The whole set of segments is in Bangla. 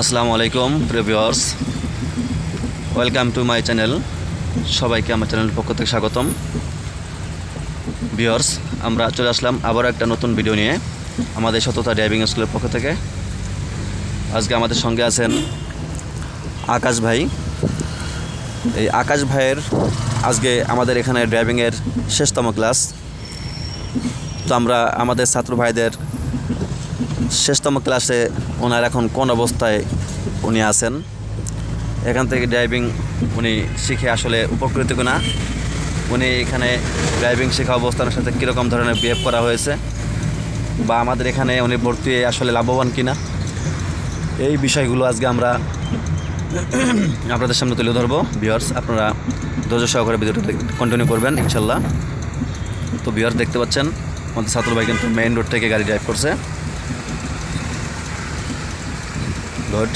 আসসালামু আলাইকুম প্রিভিয়ার্স ওয়েলকাম টু মাই চ্যানেল সবাইকে আমার চ্যানেলের পক্ষ থেকে স্বাগতম। ভিওর্স আমরা চলে আসলাম আবারও একটা নতুন ভিডিও নিয়ে আমাদের সততা ড্রাইভিং স্কুলের পক্ষ থেকে। আজকে আমাদের সঙ্গে আছেন আকাশ ভাই। এই আকাশ ভাইয়ের আজকে আমাদের এখানে ড্রাইভিংয়ের শেষতম ক্লাস তো আমরা আমাদের ছাত্র ভাইদের শেষতম ক্লাসে ওনার এখন কোন অবস্থায় উনি আছেন? এখান থেকে ড্রাইভিং উনি শিখে আসলে উপকৃত কিনা? উনি এখানে ড্রাইভিং শেখা অবস্থানের সাথে কীরকম ধরনের বিহেভ করা হয়েছে? বা আমাদের এখানে উনি ভর্তি আসলে লাভবান কিনা? এই বিষয়গুলো আজকে আমরা আপনাদের সামনে তুলে ধরবো। বিয়ার্স আপনারা ধৈর্য সহকারে ভিডিওটা কন্টিনিউ করবেন, ইনশাল্লাহ। তো বিয়ার্স দেখতে পাচ্ছেন, আমাদের ছাত্র ভাই কিন্তু মেইন রোড থেকে গাড়ি ড্রাইভ করছে। গুড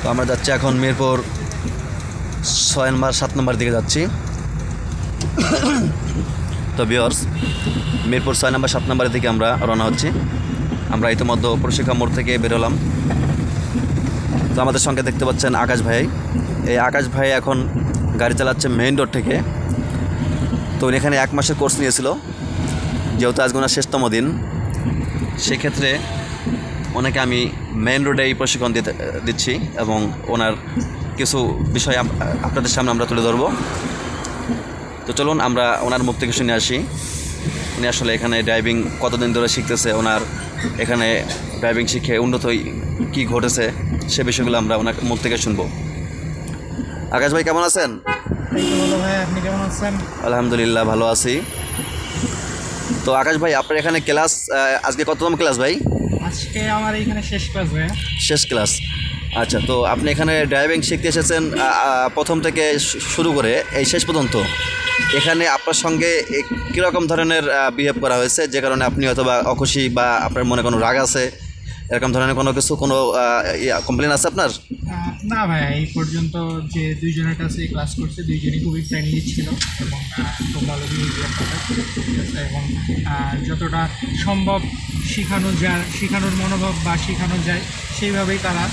তো আমরা যাচ্ছি এখন মিরপুর ছয় নম্বর, সাত নম্বর দিকে যাচ্ছি। তো বিয়র্স মিরপুর ছয় নম্বর, সাত নম্বরের দিকে আমরা রওনা হচ্ছি। আমরা ইতিমধ্যে প্রশিক্ষা মোড় থেকে বেরোলাম তো আমাদের সঙ্গে দেখতে পাচ্ছেন আকাশ ভাই। এই আকাশ ভাই এখন গাড়ি চালাচ্ছে মেইন রোড থেকে। তো উনি এখানে এক মাসের কোর্স নিয়েছিল। যেহেতু আজকে ওনার শেষতম দিন, সেক্ষেত্রে ওনাকে আমি মেইন রোডেই প্রশিক্ষণ দিতে দিচ্ছি এবং ওনার কিছু বিষয় আপ- আপনাদের সামনে আমরা তুলে ধরবো। তো চলুন আমরা ওনার মুখ থেকে শুনে আসি। উনি আসলে এখানে ড্রাইভিং কতদিন ধরে শিখতেছে ওনার এখানে ড্রাইভিং শিখে উন্নত কি ঘটেছে সে বিষয়গুলো আমরা ওনার মুখ থেকে শুনব। আকাশ ভাই কেমন আছেন? এই আপনি কেমন আছেন? আলহামদুলিল্লাহ ভালো আছি। তো আকাশ ভাই আপনার এখানে ক্লাস আজকে কততম ক্লাস ভাই? আজকে আমার এখানে শেষ ক্লাস শেষ ক্লাস আচ্ছা তো আপনি এখানে ড্রাইভিং শিখতে এসেছেন প্রথম থেকে শুরু করে এই শেষ পর্যন্ত। এখানে আপনার সঙ্গে কীরকম ধরনের বিহেভ করা হয়েছে? যে কারণে আপনি হয়তো বা অখুশি বা আপনার মনে কোনো রাগ আছে? এরকম ধরনের কোনো কিছু কোনো কমপ্লেন আছে আপনার? না ভাই এই পর্যন্ত যে দুইজনের কাছে ক্লাস করছে দুইজনই খুবই ফ্রেন্ডলি ছিল এবং খুব ভালো এবং যতটা সম্ভব শেখানো যায় শেখানোর মনোভাব বা শেখানো যায় সেইভাবেই তারা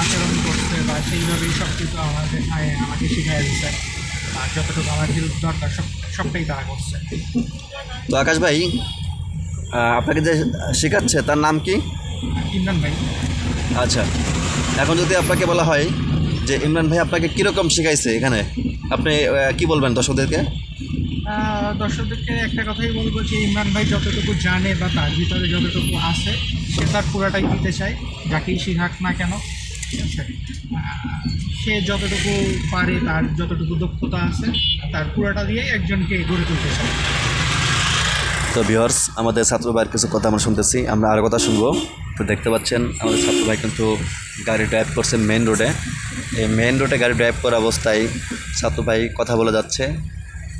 আচরণ করছে বা সেইভাবেই সব কিছু আমাদের আমাকে শেখাই দিচ্ছে। আর যতটুকু আমার দরকার সব সবটাই তারা করছে। তো আকাশ ভাই আপনাকে যে শেখাচ্ছে তার নাম কি? ইমরান ভাই। আচ্ছা এখন যদি আপনাকে বলা হয় যে ইমরান ভাই আপনাকে কীরকম শেখাইছে এখানে আপনি কি বলবেন দর্শকদেরকে? দর্শকদেরকে একটা কথাই বলব যে ইমরান ভাই যতটুকু জানে বা তার ভিতরে যতটুকু আছে সে তার পুরাটাই দিতে চায় যাকেই শেখাক না কেন। সে যতটুকু পারে তার যতটুকু দক্ষতা আছে তার পুরাটা দিয়েই একজনকে গড়ে তুলতে চায়। তো ভিওর্স আমাদের ছাত্র ভাইয়ের কিছু কথা আমরা শুনতেছি। আমরা আরও কথা শুনব। তো দেখতে পাচ্ছেন, আমাদের ছাত্র ভাই কিন্তু গাড়ি ড্রাইভ করছে মেন রোডে এই মেন রোডে গাড়ি ড্রাইভ করা অবস্থায় ছাত্র ভাই কথা বলে যাচ্ছে।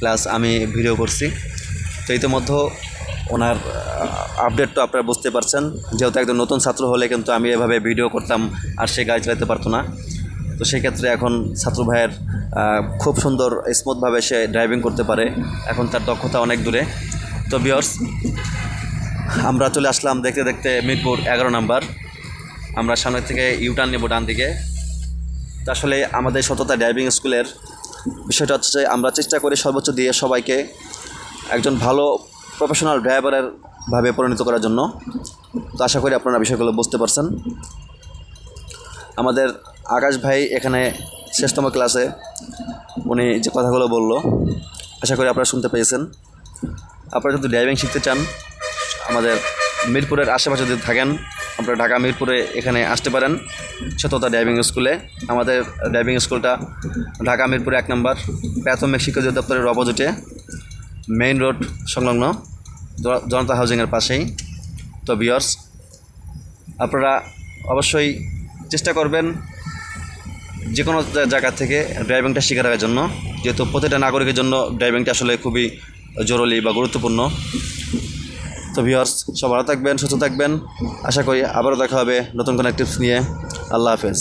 প্লাস আমি ভিডিও করছি। তো ইতিমধ্যে ওনার আপডেট তো আপনারা বুঝতে পারছেন। যেহেতু একদম নতুন ছাত্র হলে কিন্তু আমি এভাবে ভিডিও করতাম আর সে গাড়ি চালাতে পারতো না। তো সেই ক্ষেত্রে এখন ছাত্র ভাইয়ের খুব সুন্দর স্মুথভাবে সে ড্রাইভিং করতে পারে। এখন তার দক্ষতা অনেক দূরে। তো বিয়র্স আমরা চলে আসলাম দেখতে দেখতে মিরপুর এগারো নাম্বার। আমরা সামনে থেকে ইউটার্ন নেব ডান দিকে। তো আসলে আমাদের সততা ড্রাইভিং স্কুলের বিষয়টা হচ্ছে যে আমরা চেষ্টা করি সর্বোচ্চ দিয়ে সবাইকে একজন ভালো প্রফেশনাল ড্রাইভারের ভাবে পরিণত করার জন্য। তো আশা করি আপনারা বিষয়গুলো বুঝতে পারছেন। আমাদের আকাশ ভাই এখানে শেষতম ক্লাসে উনি যে কথাগুলো বলল, আশা করি আপনারা শুনতে পেয়েছেন। আপনারা যদি ড্রাইভিং শিখতে চান, আমাদের মিরপুরের আশেপাশে যদি থাকেন, আপনারা ঢাকা, মিরপুরে এখানে আসতে পারেন, সততা ড্রাইভিং স্কুলে আমাদের ড্রাইভিং স্কুলটা ঢাকা, মিরপুরে এক নম্বর। প্রাথমিক শিক্ষা অধিদপ্তরের অপোজিটে মেইন রোড সংলগ্ন জনতা হাউজিংয়ের পাশেই। তো বিয়ার্স আপনারা অবশ্যই চেষ্টা করবেন যে কোনো জায়গা থেকে ড্রাইভিংটা শিখে রাখার জন্য। যেহেতু প্রতিটা নাগরিকের জন্য ড্রাইভিংটা আসলে খুবই জরুরি বা গুরুত্বপূর্ণ। তো ভিওর্স সব ভালো থাকবেন, সুস্থ থাকবেন। আশা করি আবারও দেখা হবে নতুন কোনো টিপস নিয়ে। আল্লাহ হাফেজ।